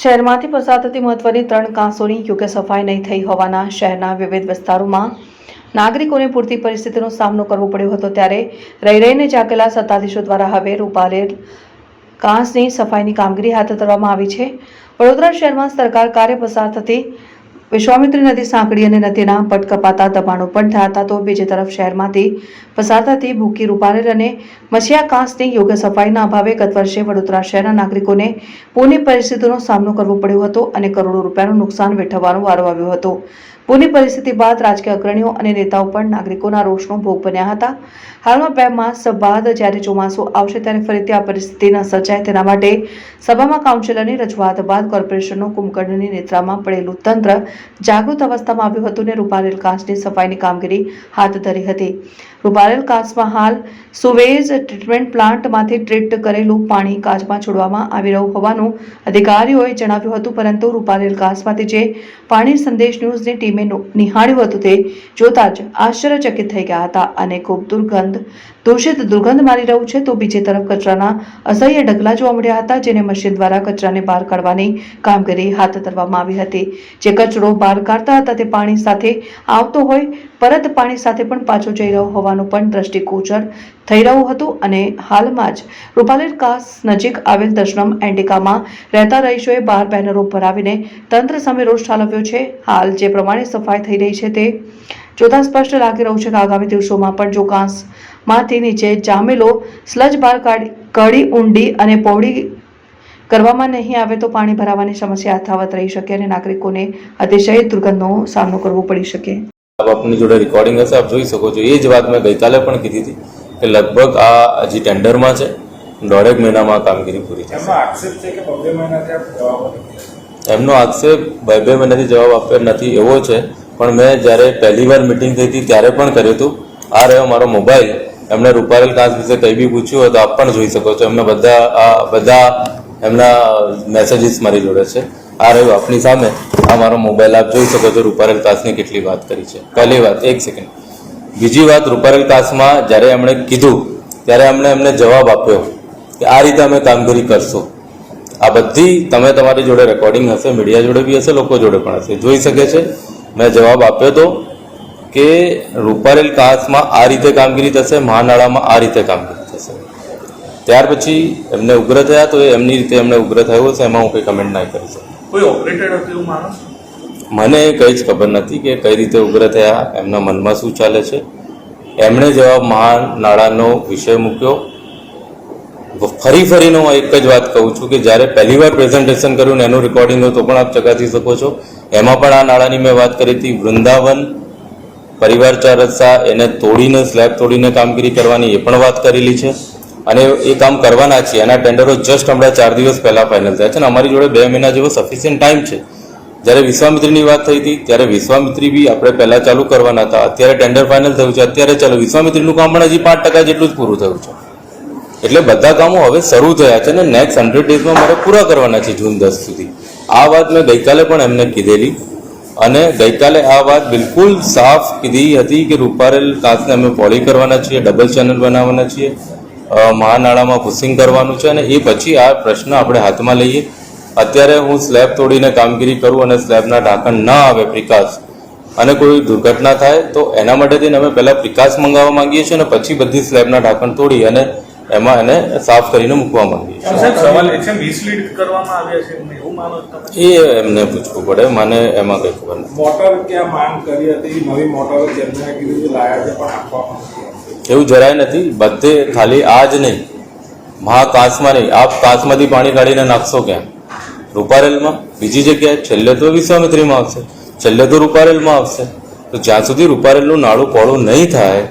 શહેરમાંથી પસાર થતી મહત્વની ત્રણ કાંસોની યોગ્ય સફાઈ નહીં થઈ હોવાના શહેરના વિવિધ વિસ્તારોમાં નાગરિકોને પૂરતી પરિસ્થિતિનો સામનો કરવો પડ્યો હતો ત્યારે રહી રહીને જાગેલા સત્તાધીશો દ્વારા હવે રૂપારેલ કાંસની સફાઈની કામગીરી હાથ ધરવામાં આવી છે. વડોદરા શહેરમાં સરકાર કાર્ય પસાર થતી વિશ્વામિત્રી નદી સાંકડી અને નદીના પટ કપાતા દબાણો પણ થયા હતા તો બીજી તરફ શહેરમાંથી પસાર થતી ભૂકી રૂપારેલ અને મછિયા કાંસની યોગ્ય સફાઈના અભાવે ગત વર્ષે વડોદરા શહેરના નાગરિકોને પૂરની પરિસ્થિતિનો સામનો કરવો પડ્યો હતો અને કરોડો રૂપિયાનું નુકસાન વેઠવવાનો વારો આવ્યો હતો. પૂરની પરિસ્થિતિ બાદ રાજકીય અગ્રણીઓ અને નેતાઓ પણ નાગરિકોના રોષનો ભોગ બન્યા હતા. હાલમાં બે માસ બાદ જ્યારે ચોમાસું આવશે ત્યારે ફરીથી આ પરિસ્થિતિ ન સર્જાય તેના માટે સભામાં કાઉન્સિલરની રજૂઆત બાદ કોર્પોરેશનનો કુંભકર્ણની નેત્રામાં પડેલું તંત્ર જાગૃત અવસ્થામાં આવ્યું હતું અને રૂપારેલ કાચની સફાઈની કામગીરી હાથ ધરી હતી. રૂપારેલ કાચમાં હાલ સુવેજ ટ્રીટમેન્ટ પ્લાન્ટમાંથી ટ્રીટ કરેલું પાણી કાચમાં છોડવામાં આવી રહ્યું હોવાનું અધિકારીઓએ જણાવ્યું હતું, પરંતુ રૂપારેલ કાચમાંથી જે પાણી સંદેશ ન્યૂઝની ટીમે નો- નિહાળ્યું હતું તે જોતા જ આશ્ચર્યચકિત થઈ ગયા હતા અને ખૂબ દુર્ગંધ, દૂષિત દુર્ગંધ મારી રહ્યું છે તો બીજી તરફ કચરાના અસહ્ય ઢગલા જોવા મળ્યા હતા જેને મશીન દ્વારા કચરાને બહાર કાઢવાની કામગીરી હાથ ધરવામાં આવી હતી. જે કચરો બહાર કાઢતા હતા તે પાણી સાથે આવતો હોય, પરત પાણી સાથે પણ પાછો જઈ રહ્યો હોવાનું પણ દ્રષ્ટિગોચર થઈ રહ્યું હતું અને હાલમાં જ રૂપાલેર કાસ નજીક આવેલ દશરમ એન્ટિકામાં રહેતા રહીશોએ બાર બેનરો ભરાવીને તંત્ર સામે રોષ ઠાલવ્યો છે. હાલ જે પ્રમાણે સફાઈ થઈ રહી છે તે જોતા સ્પષ્ટ લાગી રહ્યું છે કે આગામી દિવસોમાં પણ જો કાંસમાંથી નીચે જામેલો સ્લજ બહાર કાઢી ઊંડી અને પહોળી કરવામાં નહીં આવે તો પાણી ભરાવાની સમસ્યા યથાવત રહી શકે અને નાગરિકોને અતિશય દુર્ગંધનો સામનો કરવો પડી શકે. આપની જોડે રેકોર્ડિંગ હશે, આપ જોઈ શકો છો. એ જ વાત મેં ગઈકાલે પણ કીધી હતી. કે લગભગ આ હજી ટેન્ડરમાં છે. દોઢેક મહિનામાં કામગીરી પૂરી થશે. એમનો આક્ષેપ બે બે મહિનાથી જવાબ આપ્યો નથી એવો છે. પણ મેં જ્યારે પહેલી વાર મિટિંગ થઈ હતી ત્યારે પણ કર્યું હતું. આ રહ્યો મારો મોબાઈલ એમણે રૂપારેલ કાંસ વિશે કંઈ બી પૂછ્યું હોય તો આપ પણ જોઈ શકો છો. એમને બધા આ બધા એમના મેસેજીસ મારી જોડે છે. આ રહ્યું આપની સામે. આ મારો મોબાઈલ આપ જોઈ શકો છો રૂપારેલ કાસની કેટલી વાત કરી છે. પહેલી વાત એક સેકન્ડ બીજી વાત રૂપારેલ કાસમાં જ્યારે એમણે કીધું, ત્યારે એમણે એમને જવાબ આપ્યો કે આ રીતે અમે કામગીરી કરશું. આ બધી તમે તમારી જોડે રેકોર્ડિંગ હશે મીડિયા જોડે બી હશે, લોકો જોડે પણ હશે. જોઈ શકે છે. મેં જવાબ આપ્યો તો કે રૂપારેલ કાસમાં આ રીતે કામગીરી થશે, મહાનાળામાં આ રીતે કામગીરી થશે. ત્યાર પછી એમને ઉગ્ર થયા તો એમની રીતે એમને ઉગ્ર થયો હશે, એમાં હું કંઈ કમેન્ટ ના કરી શકું. કોઈ ઓપરેટેડ હતું એવું છો? મને કંઈ જ ખબર નથી કે કઈ રીતે ઉગ્ર થયા, એમના મનમાં શું ચાલે છે. એમણે જવાબ મહાન નાણાંનો વિષય મૂક્યો. ફરી ફરીને હું એક જ વાત કહું છું કે જ્યારે પહેલી વાર પ્રેઝન્ટેશન કર્યું ને એનું રેકોર્ડિંગ તો પણ આપ ચકાસી શકો છો. એમાં પણ આ નાળાની મેં વાત કરી હતી. વૃંદાવન, પરિવાર ચાર રસ્તા એને તોડીને સ્લેબ તોડીને કામગીરી કરવાની એ પણ વાત કરેલી છે. અને એ કામ કરવાના છીએ. એના ટેન્ડરો જસ્ટ હમણાં ચાર દિવસ પહેલાં ફાઇનલ થયા છે અને અમારી જોડે બે મહિના જેવો સફિશિયન્ટ ટાઈમ છે. જ્યારે વિશ્વામિત્રીની વાત થઈ હતી, ત્યારે વિશ્વામિત્રી બી આપણે પહેલા ચાલુ કરવાના હતા. અત્યારે ટેન્ડર ફાઇનલ થયું છે. અત્યારે ચાલો, વિશ્વામિત્રીનું કામ પણ હજી પાંચ ટકા જેટલું જ પૂરું થયું છે. એટલે બધા કામો હવે શરૂ થયા છે ને નેક્સ્ટ હંડ્રેડ ડેઝમાં મારે પૂરા કરવાના છે જૂન દસ સુધી. આ વાત મેં ગઈકાલે પણ એમને કીધેલી અને ગઈકાલે આ વાત બિલકુલ સાફ કીધી હતી કે રૂપારેલ કાચને અમે પોળી કરવાના છીએ ડબલ ચેનલ બનાવવાના છીએ મહાનાળામાં પુશિંગ કરવાનું છે અને એ પછી આ પ્રશ્ન આપણે હાથમાં લઈએ. અત્યારે હું સ્લેબ તોડીને કામગીરી કરું અને સ્લેબના ઢાંકણ ના આવે પ્રિકાસ અને કોઈ દુર્ઘટના થાય તો એના માટે થઈને અમે પહેલાં પ્રિકાસ મંગાવવા માંગીએ છીએ અને પછી બધી સ્લેબના ઢાંકણ તોડી અને એમાં એને સાફ કરીને મૂકવા માંગીએ એ એમને પૂછવું પડે મને એમાં કંઈ ખબર નથી. એવું જરાય નથી બધે ખાલી આ જ નહીં. મહા કાંસમાં નહીં આપ કાંસમાંથી પાણી કાઢીને નાખશો ક્યાં? રૂપારેલમાં? બીજી જગ્યાએ છેલ્લે તો વિશ્વામિત્રીમાં આવશે. છેલ્લે તો રૂપારેલમાં આવશે. તો જ્યાં સુધી રૂપારેલનું નાળું પહોળું નહીં થાય,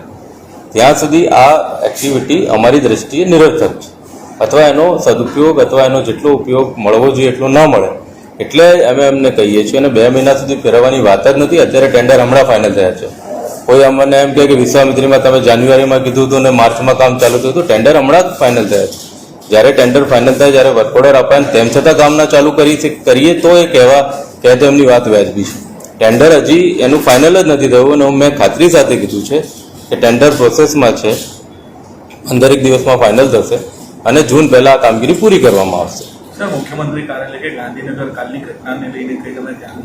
ત્યાં સુધી આ એક્ટિવિટી અમારી દ્રષ્ટિએ નિરર્થક છે. અથવા એનો સદુપયોગ અથવા એનો જેટલો ઉપયોગ મળવો જોઈએ એટલો ન મળે. એટલે અમે એમને કહીએ છીએ અને બે મહિના સુધી ફેરવવાની વાત જ નથી. અત્યારે ટેન્ડર હમણાં ફાઇનલ થયા છે. કોઈ અમને એમ કહે કે વિશ્વામિત્રીમાં તમે જાન્યુઆરીમાં કીધું હતું ને માર્ચમાં કામ ચાલુ થયું હતું ટેન્ડર હમણાં જ ફાઇનલ થયા છે. જ્યારે ટેન્ડર ફાઇનલ થાય, જ્યારે વર્ક ઓર્ડર અપાય તેમ છતાં કામ ના ચાલુ કરી કરીએ તો એ કહેવા કે તો એમની વાત વ્યાજબી છે. ટેન્ડર હજી એનું ફાઇનલ જ નથી થયું અને મેં ખાતરી સાથે કીધું છે કે ટેન્ડર પ્રોસેસમાં છે પંદરેક દિવસમાં ફાઇનલ થશે અને જૂન પહેલા આ કામગીરી પૂરી કરવામાં આવશે. મુખ્યમંત્રી કાર્યાલય કે ગાંધીનગર કાલની ઘટનાને લઈને કંઈ તમે ધ્યાન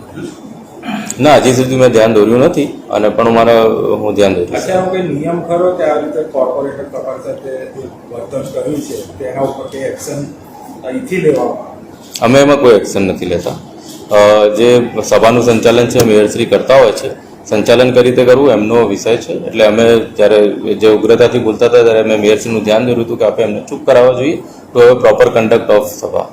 ના હજી સુધી મેં ધ્યાન દોર્યું નથી અને પણ મારા હું ધ્યાન દોર્યું કોઈ નિયમ ખરો કે આ રીતે કોર્પોરેટર તમારી સાથે વર્તન કર્યું છે તેના ઉપર કઈ એક્શન અહીંથી લેવામાં અમે એમાં કોઈ એક્શન નથી લેતા. જે સભાનું સંચાલન છે મેયરશ્રી કરતા હોય છે સંચાલન કઈ રીતે કરવું એમનો વિષય છે. એટલે અમે જ્યારે જે ઉગ્રતાથી બોલતા હતા ત્યારે અમે મેયરશ્રીનું ધ્યાન દોર્યું હતું કે આપણે એમને ચૂપ કરાવવા જોઈએ તો હવે પ્રોપર કન્ડક્ટ ઓફ સભા.